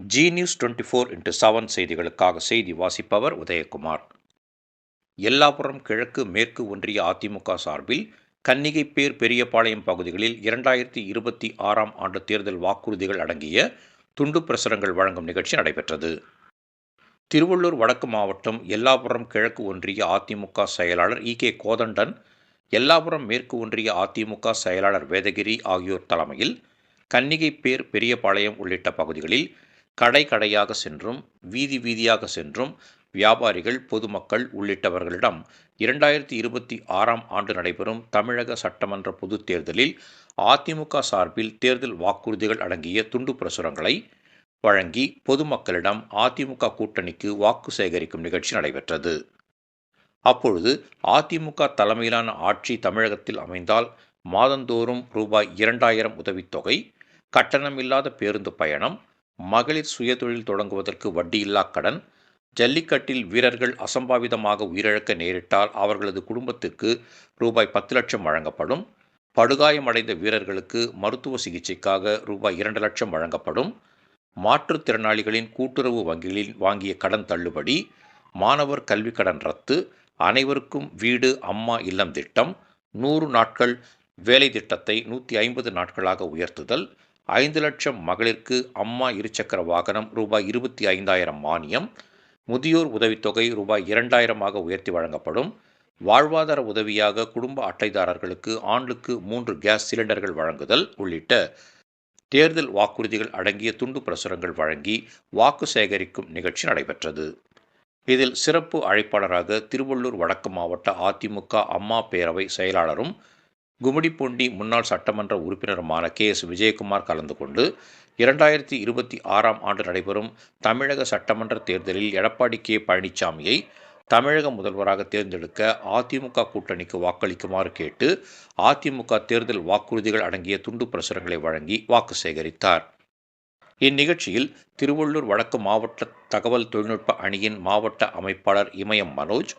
Zee news twenty four into seven செய்திகளுக்காக செய்தி வாசிப்பவர் உதயகுமார். எல்லாபுரம் கிழக்கு மேற்கு ஒன்றிய அதிமுக சார்பில் கன்னிகைப்பேர் பெரியபாளையம் பகுதிகளில் இரண்டாயிரத்தி இருபத்தி ஆறாம் ஆண்டு தேர்தல் வாக்குறுதிகள் அடங்கிய துண்டு பிரசுரங்கள் வழங்கும் நிகழ்ச்சி நடைபெற்றது. திருவள்ளூர் வடக்கு மாவட்டம் எல்லாபுரம் கிழக்கு ஒன்றிய அதிமுக செயலாளர் இ கே கோதண்டன் எல்லாபுரம் மேற்கு ஒன்றிய அதிமுக செயலாளர் வேதகிரி ஆகியோர் தலைமையில் கன்னிகைப்பேர் பெரியபாளையம் உள்ளிட்ட பகுதிகளில் கடை கடையாக சென்றும் வீதி வீதியாக சென்றும் வியாபாரிகள் பொதுமக்கள் உள்ளிட்டவர்களிடம் இரண்டாயிரத்தி இருபத்தி ஆறாம் ஆண்டு நடைபெறும் தமிழக சட்டமன்ற பொதுத் தேர்தலில் அதிமுக சார்பில் தேர்தல் வாக்குறுதிகள் அடங்கிய துண்டு பிரசுரங்களை வழங்கி பொதுமக்களிடம் அதிமுக கூட்டணிக்கு வாக்கு சேகரிக்கும் நிகழ்ச்சி நடைபெற்றது. அப்பொழுது அதிமுக தலைமையிலான ஆட்சி தமிழகத்தில் அமைந்தால் மாதந்தோறும் ரூபாய் இரண்டாயிரம் உதவித்தொகை கட்டணமில்லாத பேருந்து பயணம் மகளிர் சுயதொழில் தொடங்குவதற்கு வட்டியில்லா கடன் ஜல்லிக்கட்டில் வீரர்கள் அசம்பாவிதமாக உயிரிழக்க நேரிட்டால் அவர்களது குடும்பத்துக்கு ரூபாய் பத்து லட்சம் வழங்கப்படும். படுகாயமடைந்த வீரர்களுக்கு மருத்துவ சிகிச்சைக்காக ரூபாய் இரண்டு லட்சம் வழங்கப்படும். மாற்றுத்திறனாளிகளின் கூட்டுறவு வங்கிகளில் வாங்கிய கடன் தள்ளுபடி மாணவர் கல்வி கடன் ரத்து அனைவருக்கும் வீடு அம்மா இல்லம் திட்டம் நூறு நாட்கள் வேலை திட்டத்தை நூற்றி ஐம்பது நாட்களாக உயர்த்துதல் ஐந்து லட்சம் மகளிருக்கு அம்மா இருசக்கர வாகனம் ரூபாய் இருபத்தி ஐந்தாயிரம் மானியம். முதியோர் உதவித்தொகை ரூபாய் இரண்டாயிரமாக உயர்த்தி வழங்கப்படும். வாழ்வாதார உதவியாக குடும்ப அட்டைதாரர்களுக்கு ஆண்டுக்கு மூன்று கேஸ் சிலிண்டர்கள் வழங்குதல் உள்ளிட்ட தேர்தல் வாக்குறுதிகள் அடங்கிய துண்டு பிரசுரங்கள் வழங்கி வாக்கு சேகரிக்கும் நிகழ்ச்சி நடைபெற்றது. இதில் சிறப்பு அழைப்பாளராக திருவள்ளூர் வடக்கு மாவட்ட அதிமுக அம்மா பேரவை செயலாளரும் கும்மிடிப்பூண்டி முன்னாள் சட்டமன்ற உறுப்பினருமான கே எஸ் விஜயகுமார் கலந்து கொண்டு இரண்டாயிரத்தி இருபத்தி ஆறாம் ஆண்டு நடைபெறும் தமிழக சட்டமன்ற தேர்தலில் எடப்பாடி கே பழனிசாமியை தமிழக முதல்வராக தேர்ந்தெடுக்க அதிமுக கூட்டணிக்கு வாக்களிக்குமாறு கேட்டு அதிமுக தேர்தல் வாக்குறுதிகள் அடங்கிய துண்டு பிரசுரங்களை வழங்கி வாக்கு சேகரித்தார். இந்நிகழ்ச்சியில் திருவள்ளூர் வடக்கு மாவட்ட தகவல் தொழில்நுட்ப அணியின் மாவட்ட அமைப்பாளர் இமயம் மனோஜ்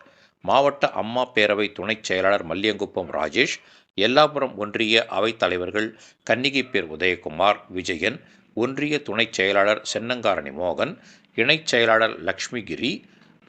மாவட்ட அம்மா பேரவை துணைச் செயலாளர் மல்லியங்குப்பம் ராஜேஷ் எல்லாபுரம் ஒன்றிய அவைத் தலைவர்கள் கன்னிகைப்பேர் உதயகுமார் விஜயன் ஒன்றிய துணைச் செயலாளர் சென்னங்காரணி மோகன் இணைச் செயலாளர் லக்ஷ்மிகிரி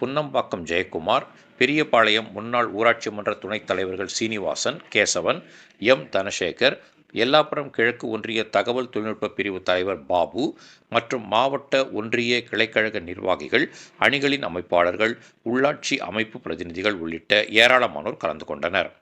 புன்னம்பாக்கம் ஜெயக்குமார் பெரியபாளையம் முன்னாள் ஊராட்சி மன்ற துணைத் தலைவர்கள் சீனிவாசன் கேசவன் எம் தனசேகர் எல்லாப்புறம் கிழக்கு ஒன்றிய தகவல் தொழில்நுட்ப பிரிவு தலைவர் பாபு மற்றும் மாவட்ட ஒன்றிய கிளைக்கழக நிர்வாகிகள் அணிகளின் அமைப்பாளர்கள் உள்ளாட்சி அமைப்பு பிரதிநிதிகள் உள்ளிட்ட ஏராளமானோர் கலந்து கொண்டனர்.